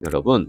여러분,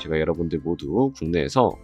제가 여러분들 모두 국내에서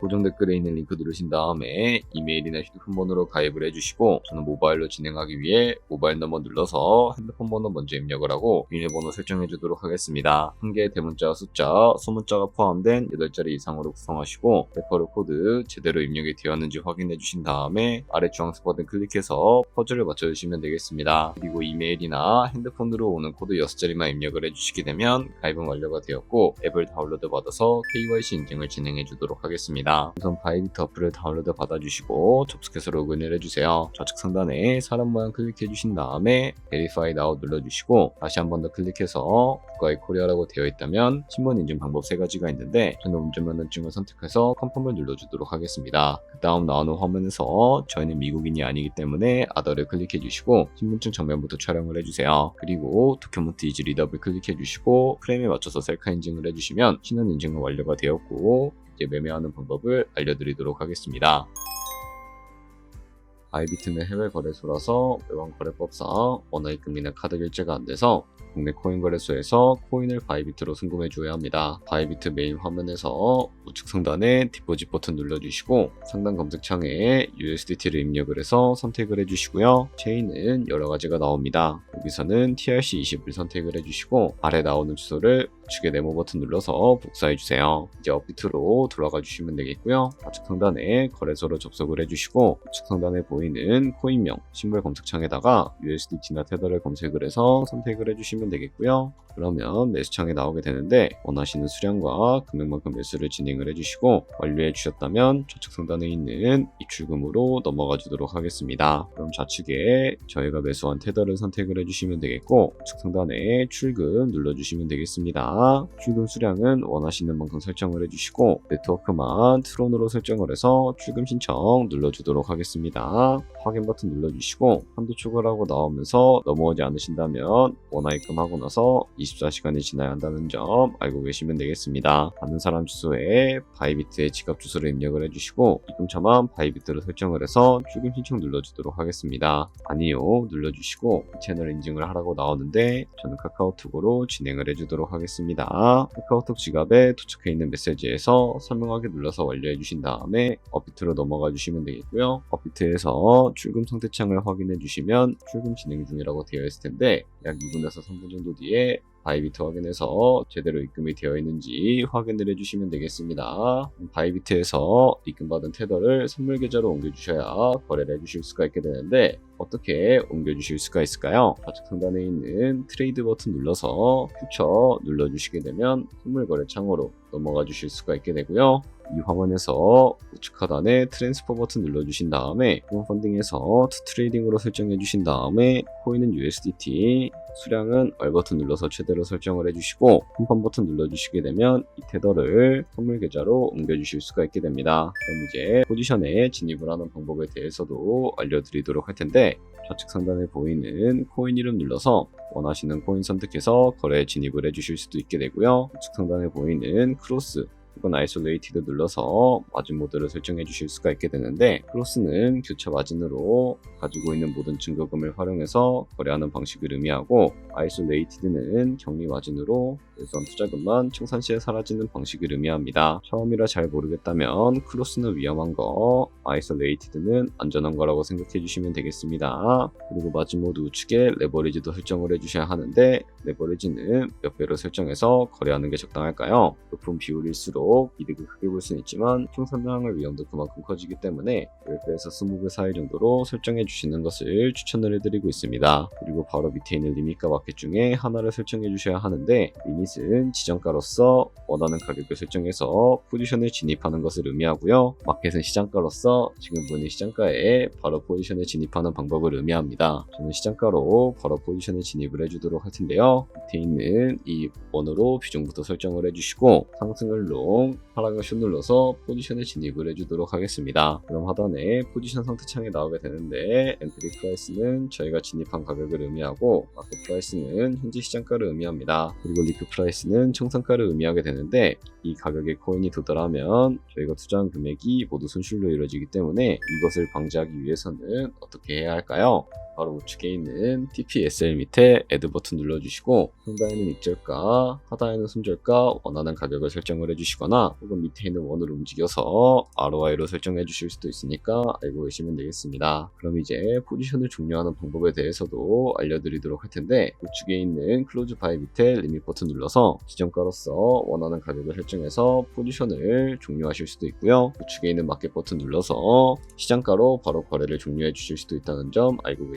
고정 댓글에 있는 링크 누르신 다음에 이메일이나 휴대폰 번호로 가입을 해주시고 저는 모바일로 진행하기 위해 모바일 넘버 눌러서 핸드폰 번호 먼저 입력을 하고 비밀번호 설정해 주도록 하겠습니다. 한 개의 대문자와 숫자, 소문자가 포함된 8자리 이상으로 구성하시고 레퍼럴 코드 제대로 입력이 되었는지 확인해 주신 다음에 아래 주황색 버튼 클릭해서 퍼즐을 맞춰주시면 되겠습니다. 그리고 이메일이나 핸드폰으로 오는 코드 6자리만 입력을 해주시게 되면 가입은 완료가 되었고 앱을 다운로드 받아서 KYC 인증을 진행해 주도록 하겠습니다. 우선 바이비트 어플을 다운로드 받아주시고 접속해서 로그인을 해주세요. 좌측 상단에 사람 모양 클릭해 주신 다음에 Verify Now 눌러주시고 다시 한 번 더 클릭해서 국가의 코리아라고 되어 있다면 신분 인증 방법 세 가지가 있는데 저는 운전면허증을 선택해서 컨펌을 눌러주도록 하겠습니다. 그 다음 나오는 화면에서 저희는 미국인이 아니기 때문에 아더를 클릭해 주시고 신분증 정면부터 촬영을 해주세요. 그리고 도큐먼트 이즈 리더블 클릭해 주시고 프레임에 맞춰서 셀카 인증을 해주시면 신원 인증은 완료가 되었고 이제 매매하는 방법을 알려드리도록 하겠습니다. 아이비트는 해외 거래소라서 외환 거래법상 원화입금이나 카드 결제가 안 돼서 국내 코인 거래소에서 코인을 바이비트로 송금해 줘야 합니다. 바이비트 메인 화면에서 우측 상단에 디포짓 버튼 눌러주시고 상단 검색창에 USDT를 입력을 해서 선택을 해주시고요. 체인은 여러 가지가 나옵니다. 여기서는 TRC20을 선택을 해주시고 아래 나오는 주소를 우측에 네모 버튼 눌러서 복사해 주세요. 이제 업비트로 돌아가 주시면 되겠고요. 좌측 상단에 거래소로 접속을 해주시고 우측 상단에 보이는 코인명 신물 검색창에다가 USDT나 테더를 검색을 해서 선택을 해주시면 되겠고요. 그러면 매수창에 나오게 되는데 원하시는 수량과 금액만큼 매수를 진행을 해주시고 완료해 주셨다면 좌측 상단에 있는 입출금으로 넘어가 주도록 하겠습니다. 그럼 좌측에 저희가 매수한 테더를 선택을 해주시면 되겠고 우측 상단에 출금 눌러주시면 되겠습니다. 출금 수량은 원하시는 만큼 설정을 해주시고 네트워크만 트론으로 설정을 해서 출금 신청 눌러주도록 하겠습니다. 확인 버튼 눌러주시고 한도 초과라고 나오면서 넘어오지 않으신다면 원화 입금하고 나서 24시간이 지나야 한다는 점 알고 계시면 되겠습니다. 받는 사람 주소에 바이비트의 지갑 주소를 입력을 해주시고 입금처만 바이비트로 설정을 해서 출금 신청 눌러주도록 하겠습니다. 아니요 눌러주시고 채널 인증을 하라고 나오는데 저는 카카오톡으로 진행을 해주도록 하겠습니다. 카카오톡 지갑에 도착해 있는 메시지에서 설명하기 눌러서 완료해 주신 다음에 업비트로 넘어가 주시면 되겠고요. 업비트에서 출금 상태 창을 확인해 주시면 출금 진행 중이라고 되어 있을 텐데 약 2분에서 3분 정도 뒤에 바이비트 확인해서 제대로 입금이 되어 있는지 확인을 해주시면 되겠습니다. 바이비트에서 입금받은 테더를 선물 계좌로 옮겨주셔야 거래를 해주실 수가 있게 되는데 어떻게 옮겨주실 수가 있을까요? 좌측 상단에 있는 트레이드 버튼 눌러서 퓨처 눌러주시게 되면 선물 거래 창으로 넘어가 주실 수가 있게 되고요. 이 화면에서 우측 하단에 트랜스퍼 버튼 눌러주신 다음에 폰 펀딩에서 투 트레이딩으로 설정해 주신 다음에 코인은 USDT 수량은 R 버튼 눌러서 최대로 설정을 해주시고 홈판 버튼 눌러주시게 되면 이 테더를 선물 계좌로 옮겨주실 수가 있게 됩니다. 그럼 이제 포지션에 진입을 하는 방법에 대해서도 알려드리도록 할 텐데 좌측 상단에 보이는 코인 이름 눌러서 원하시는 코인 선택해서 거래에 진입을 해주실 수도 있게 되고요. 우측 상단에 보이는 크로스 무조건 아이솔레이티드 눌러서 마진 모드를 설정해 주실 수가 있게 되는데 크로스는 교차 마진으로 가지고 있는 모든 증거금을 활용해서 거래하는 방식을 의미하고 아이솔레이티드는 격리 마진으로 일선 투자금만 청산 시에 사라지는 방식을 의미합니다. 처음이라 잘 모르겠다면 크로스는 위험한 거, 아이솔레이티드는 안전한 거라고 생각해 주시면 되겠습니다. 그리고 마진 모드 우측에 레버리지도 설정을 해주셔야 하는데 레버리지는 몇 배로 설정해서 거래하는 게 적당할까요? 높은 비율일수록 이득을 크게 볼 수는 있지만 총산당할 위험도 그만큼 커지기 때문에 10배에서 20배 사이 정도로 설정해 주시는 것을 추천을 해드리고 있습니다. 그리고 바로 밑에 있는 리밋과 마켓 중에 하나를 설정해 주셔야 하는데 리밋 은 지정가로서 원하는 가격을 설정해서 포지션에 진입하는 것을 의미하고요. 마켓은 시장가로서 지금 보는 시장가에 바로 포지션에 진입하는 방법을 의미합니다. 저는 시장가로 바로 포지션에 진입을 해주도록 할 텐데요. 밑에 있는 이 원으로 비중부터 설정을 해주시고 상승을 롱, 하락을 숏 눌러서 포지션에 진입을 해주도록 하겠습니다. 그럼 하단에 포지션 상태 창이 나오게 되는데 엔트리 프라이스는 저희가 진입한 가격을 의미하고 마켓 프라이스는 현재 시장가를 의미합니다. 그리고 리크 프라이스는 청산가를 의미하게 되는데 이 가격의 코인이 도달하면 저희가 투자한 금액이 모두 손실로 이루어지기 때문에 이것을 방지하기 위해서는 어떻게 해야 할까요? 바로 우측에 있는 TPSL 밑에 애드 버튼 눌러주시고 상단에는 익절가, 하단에는 손절가 원하는 가격을 설정을 해주시거나 혹은 밑에 있는 원을 움직여서 ROI로 설정해 주실 수도 있으니까 알고 계시면 되겠습니다. 그럼 이제 포지션을 종료하는 방법에 대해서도 알려드리도록 할 텐데 우측에 있는 클로즈 바이 밑에 리밋 버튼 눌러서 지정가로서 원하는 가격을 설정해서 포지션을 종료하실 수도 있고요. 우측에 있는 마켓 버튼 눌러서 시장가로 바로 거래를 종료해 주실 수도 있다는 점 알고 계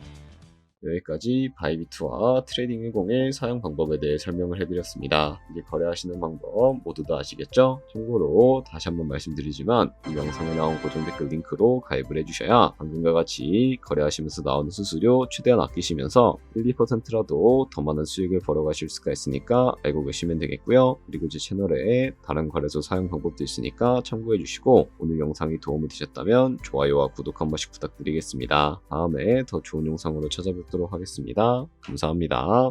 여기까지 바이비트와 트레이딩 101 사용 방법에 대해 설명을 해드렸습니다. 이제 거래하시는 방법 모두 다 아시겠죠? 참고로 다시 한번 말씀드리지만 이 영상에 나온 고정 댓글 링크로 가입을 해주셔야 방금과 같이 거래하시면서 나오는 수수료 최대한 아끼시면서 1, 2%라도 더 많은 수익을 벌어가실 수가 있으니까 알고 계시면 되겠고요. 그리고 제 채널에 다른 거래소 사용 방법도 있으니까 참고해 주시고 오늘 영상이 도움이 되셨다면 좋아요와 구독 한 번씩 부탁드리겠습니다. 다음에 더 좋은 영상으로 찾아뵙도록 하겠습니다. 감사합니다.